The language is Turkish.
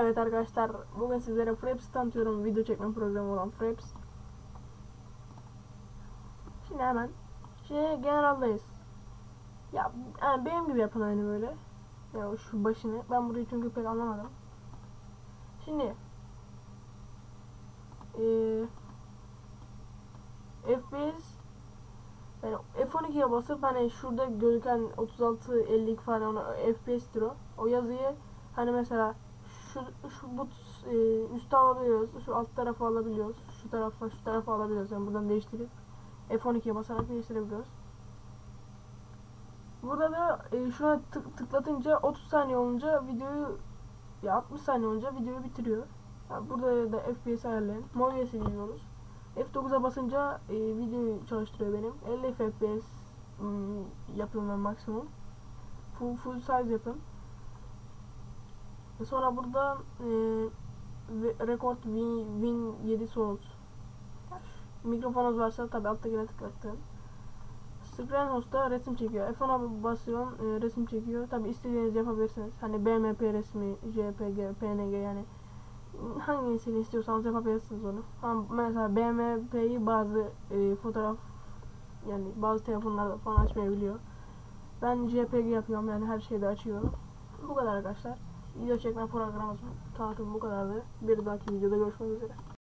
Evet arkadaşlar bugün sizlere Fraps tanıtıyorum video çekme programı olan Fraps. Şimdi hemen şey generaldayız. Ya yani benim gibi yapın aynı böyle. Ya şu başını ben burayı çünkü pek anlamadım. Şimdi eee FPS yani F12'ye basıp hani şurada gözüken 36 50 falan FPS'tir o. O yazıyı hani mesela şu şu bu e, üstte alabiliyoruz. Şu alt tarafı alabiliyoruz. Şu tarafa şu tarafa alabiliyoruz. Yani buradan değiştirip F12'ye basarak değiştirebiliyoruz. Burada da e, şuna tık, tıklatınca 30 saniye olunca videoyu ya 60 saniye olunca videoyu bitiriyor. Yani burada da FPS ayarlayın. Mobius'e gidiyoruz. F9'a basınca e, videoyu çalıştırıyor benim. 50 FPS ım, yapıyorum ben maksimum. Full, full size yapın. Sonra burada e, record win, win 7 source. Mikrofonunuz varsa tabi alttakine tıklattım. Screen host'ta resim çekiyor. F10'a basıyorum e, resim çekiyor. Tabi istediğiniz yapabilirsiniz. Hani BMP resmi, JPG, PNG yani hangisini istiyorsanız yapabilirsiniz onu. Ama mesela BMP'yi bazı e, fotoğraf yani bazı telefonlarda falan açmayabiliyor. Ben JPG yapıyorum yani her şeyde açıyorum. Bu kadar arkadaşlar. Video çekme programımız tanıtım bu kadardı. Bir dahaki videoda görüşmek üzere.